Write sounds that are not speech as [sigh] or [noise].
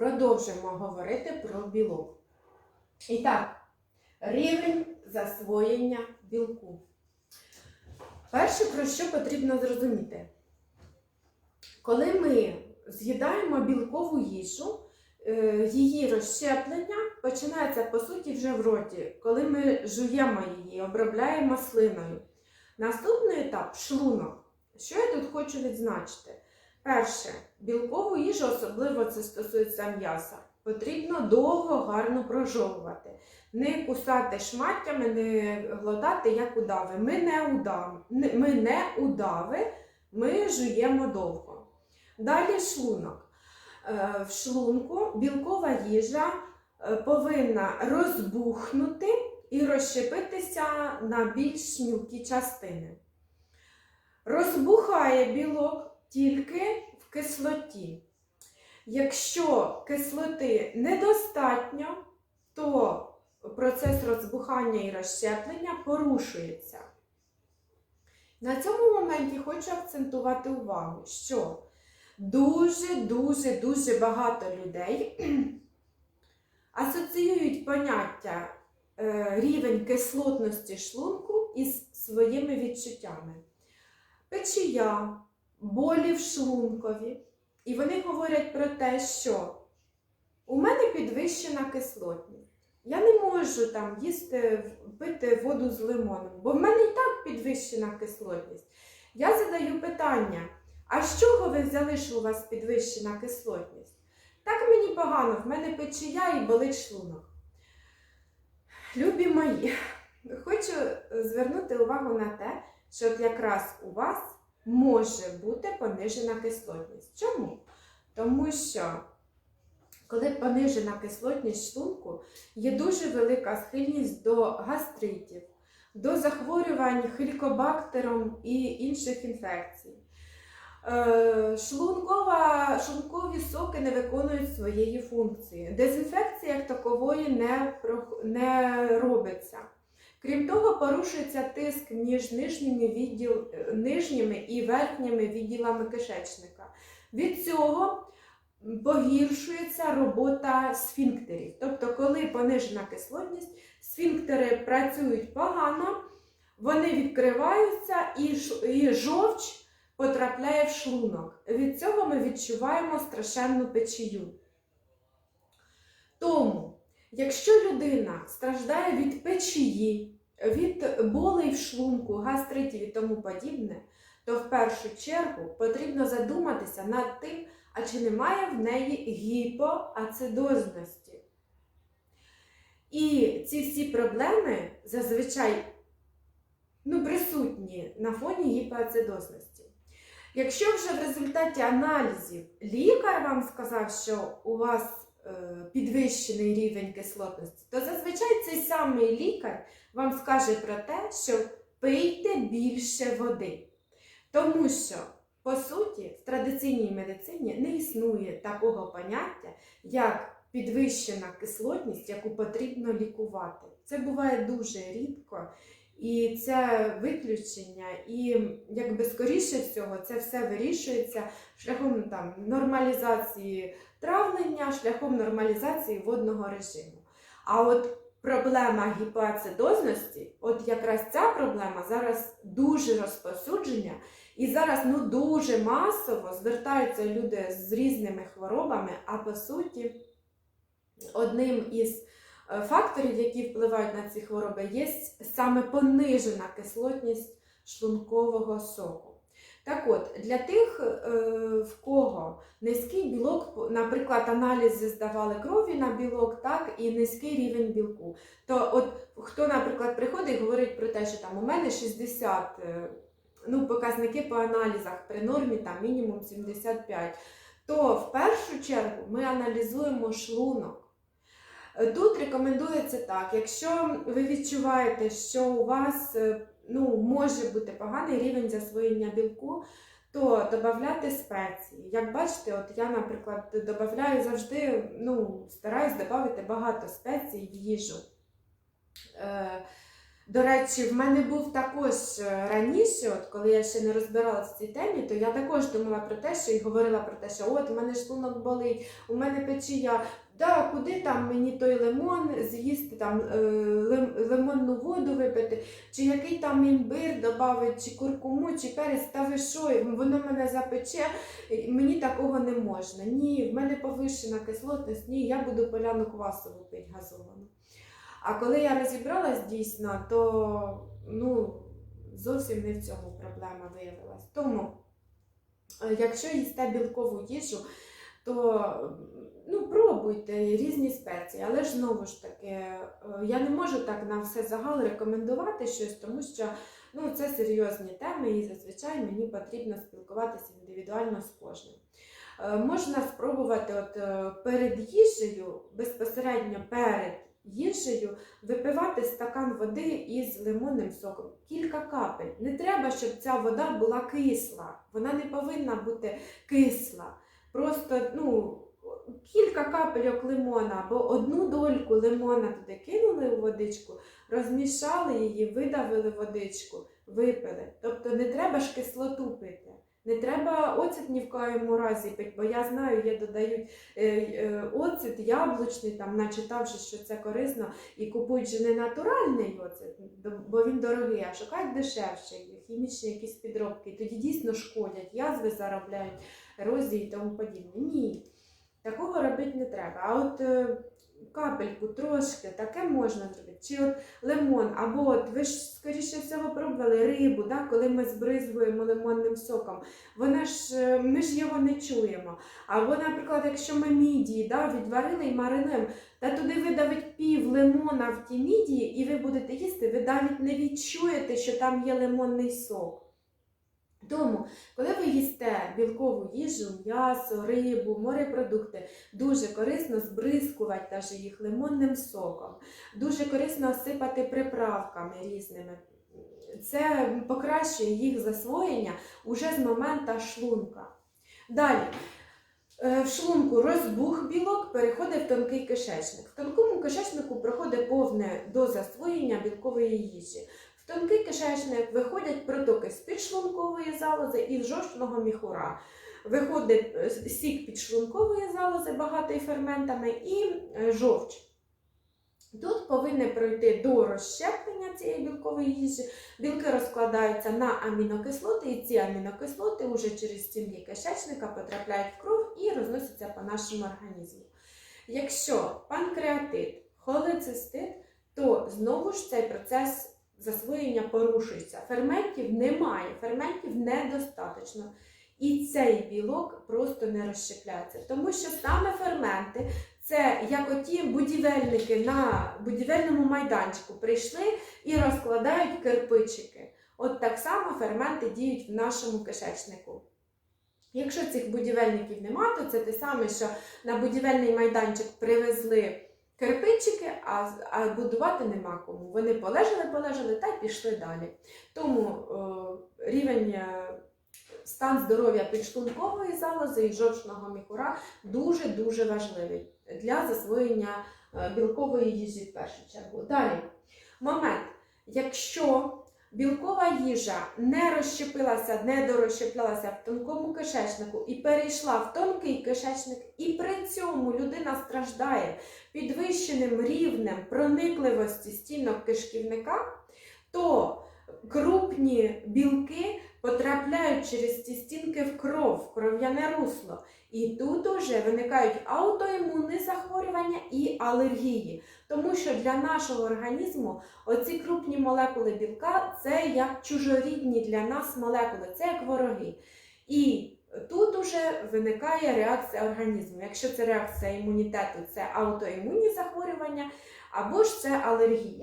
продовжимо говорити про білок. І так, рівень засвоєння білку. Перше, про що потрібно зрозуміти, коли ми з'їдаємо білкову їжу, е, її розщеплення починається по суті вже в роті, коли ми жуємо її, обробляємо слиною. Наступний етап шлунок. Що я тут хочу відзначити? Перше, білкову їжу, особливо це стосується м'яса, потрібно довго гарно прожовувати. Не кусати шматтями, не глотати, як удави. Ми не удави, ми не удави, ми жуємо довго. Далі шлунок. Е, В шлунку білкова їжа е, повинна розбухнути і розщепитися на більш мілкі частини. Розбухає білок тільки в кислоті. Якщо кислоти недостатньо, то процес розбухання і розщеплення порушується. На цьому моменті хочу акцентувати увагу, що дуже-дуже дуже багато людей [clears throat] асоціюють поняття е, рівень кислотності шлунку із своїми відчуттями. Печія, болі в шлункові. І вони говорять про те, що у мене підвищена кислотність. Я не можу там їсти, пити воду з лимоном, бо в мене і так підвищена кислотність. Я задаю питання: а з чого ви взяли, що у вас підвищена кислотність? Так мені погано, в мене печія і болить шлунок. Любі мої, хочу звернути увагу на те, що от якраз у вас може бути понижена кислотність. Чому? Тому що коли понижена кислотність шлунку, є дуже велика схильність до гастритів, до захворювань хелікобактером і інших інфекцій. Е, Шлункова, шлункові соки не виконують своєї функції. Дезінфекція як такової не, не робиться. Крім того, порушується тиск між нижніми, відділ, е, нижніми і верхніми відділами кишечника. Від цього погіршується робота сфінктерів. Тобто, коли понижена кислотність, сфінктери працюють погано, вони відкриваються і, і жовч потрапляє в шлунок. Від цього ми відчуваємо страшенну печію. Тому, якщо людина страждає від печії, від болей в шлунку, гастритів і тому подібне, то в першу чергу потрібно задуматися над тим, а чи немає в неї гіпоацидозності. І ці всі проблеми зазвичай ну, присутні на фоні гіпоацидозності. Якщо вже в результаті аналізів лікар вам сказав, що у вас підвищений рівень кислотності, то зазвичай цей самий лікар вам скаже про те, що пийте більше води. Тому що, по суті, в традиційній медицині не існує такого поняття, як підвищена кислотність, яку потрібно лікувати. Це буває дуже рідко. І це виключення, і якби скоріше всього це все вирішується шляхом там нормалізації травлення, шляхом нормалізації водного режиму. А от проблема гіпоацидозності, от якраз ця проблема зараз дуже розповсюджена, і зараз ну дуже масово звертаються люди з різними хворобами, а по суті, одним із факторів, які впливають на ці хвороби, є саме понижена кислотність шлункового соку. Так от, для тих, е, в кого низький білок, наприклад, аналізи здавали крові на білок, так, і низький рівень білку. То от хто, наприклад, приходить і говорить про те, що там у мене 60, е, ну, показники по аналізах при нормі там мінімум 75, то в першу чергу ми аналізуємо шлунок. Тут рекомендується так, якщо ви відчуваєте, що у вас е, ну, може бути поганий рівень засвоєння білку, то додати спеції. Як бачите, от я, наприклад, додаю завжди, ну, стараюсь додати багато спецій в їжу. Е, До речі, в мене був також е, раніше, от коли я ще не розбиралася в цій темі, то я також думала про те, що і говорила про те, що от у мене шлунок болить, у мене печія. Да, куди там мені той лимон з'їсти, там е, лимонну воду випити, чи який там імбир додати, чи куркуму, чи перець, та ви що, воно мене запече, мені такого не можна. Ні, в мене повищена кислотність, ні, я буду поляну квасову пити газовану. А коли я розібралась дійсно, то ну, зовсім не в цьому проблема виявилась. Тому, е, якщо їсте білкову їжу, то ну, пробуйте різні спеції, але ж знову ж таки, е, я не можу так на все загал рекомендувати щось, тому що ну, це серйозні теми, і зазвичай мені потрібно спілкуватися індивідуально з кожним. Е, Можна спробувати от, е, перед їжею, безпосередньо перед їжею, випивати стакан води із лимонним соком. Кілька капель. Не треба, щоб ця вода була кисла. Вона не повинна бути кисла. Просто ну, кілька капельок лимона або одну дольку лимона туди кинули у водичку, розмішали її, видавили водичку, випили. Тобто не треба ж кислоту пити. Не треба оцет ні в коєму разі пити, бо я знаю, є додають е, е, оцет яблучний, там, начитавши, що це корисно, і купують же не натуральний оцет, бо він дорогий, а шукають дешевший, хімічні якісь підробки. Тоді дійсно шкодять, язви заробляють, ерозії і тому подібне. Ні, такого робити не треба. А от е, капельку трошки, таке можна зробити. Чи от лимон, або от ви ж скоріше всього пробували рибу, да, коли ми збризгуємо лимонним соком. Вона ж е, ми ж його не чуємо. Або, наприклад, якщо ми мідії да, відварили і маринуємо, та туди видавить пів лимона в ті мідії, і ви будете їсти, ви навіть не відчуєте, що там є лимонний сок. Тому, коли ви їсте білкову їжу, м'ясо, рибу, морепродукти, дуже корисно збризкувати даже їх лимонним соком, дуже корисно осипати приправками різними. Це покращує їх засвоєння уже з моменту шлунка. Далі. Е, В шлунку розбух білок переходить в тонкий кишечник. В тонкому кишечнику проходить повне до засвоєння білкової їжі. Тонкий кишечник виходять протоки з підшлункової залози і з жовчного міхура. Виходить е, сік підшлункової залози, багатий ферментами, і е, жовч. Тут повинне пройти до розщеплення цієї білкової їжі. Білки розкладаються на амінокислоти, і ці амінокислоти вже через стінки кишечника потрапляють в кров і розносяться по нашому організму. Якщо панкреатит, холецистит, то знову ж цей процес засвоєння порушується. Ферментів немає, ферментів недостаточно. І цей білок просто не розщепляється. Тому що саме ферменти це як оті будівельники на будівельному майданчику прийшли і розкладають кирпичики. От так само ферменти діють в нашому кишечнику. Якщо цих будівельників нема, то це те саме, що на будівельний майданчик привезли кирпичики, а, а будувати нема кому. Вони полежали, полежали та пішли далі. Тому е, рівень. е, Стан здоров'я підшлункової залози і жовчного міхура дуже-дуже важливий для засвоєння е, білкової їжі в першу чергу. Далі, момент. Якщо білкова їжа не розщепилася, не дорозщеплялася в тонкому кишечнику і перейшла в тонкий кишечник, і при цьому людина страждає підвищеним рівнем проникливості стінок кишківника, то крупні білки потрапляють через ці стінки в кров, в кров'яне русло. І тут уже виникають аутоімунні захворювання і алергії. Тому що для нашого організму оці крупні молекули білка це як чужорідні для нас молекули, це як вороги. І тут уже виникає реакція організму. Якщо це реакція імунітету, це аутоімунні захворювання або ж це алергія.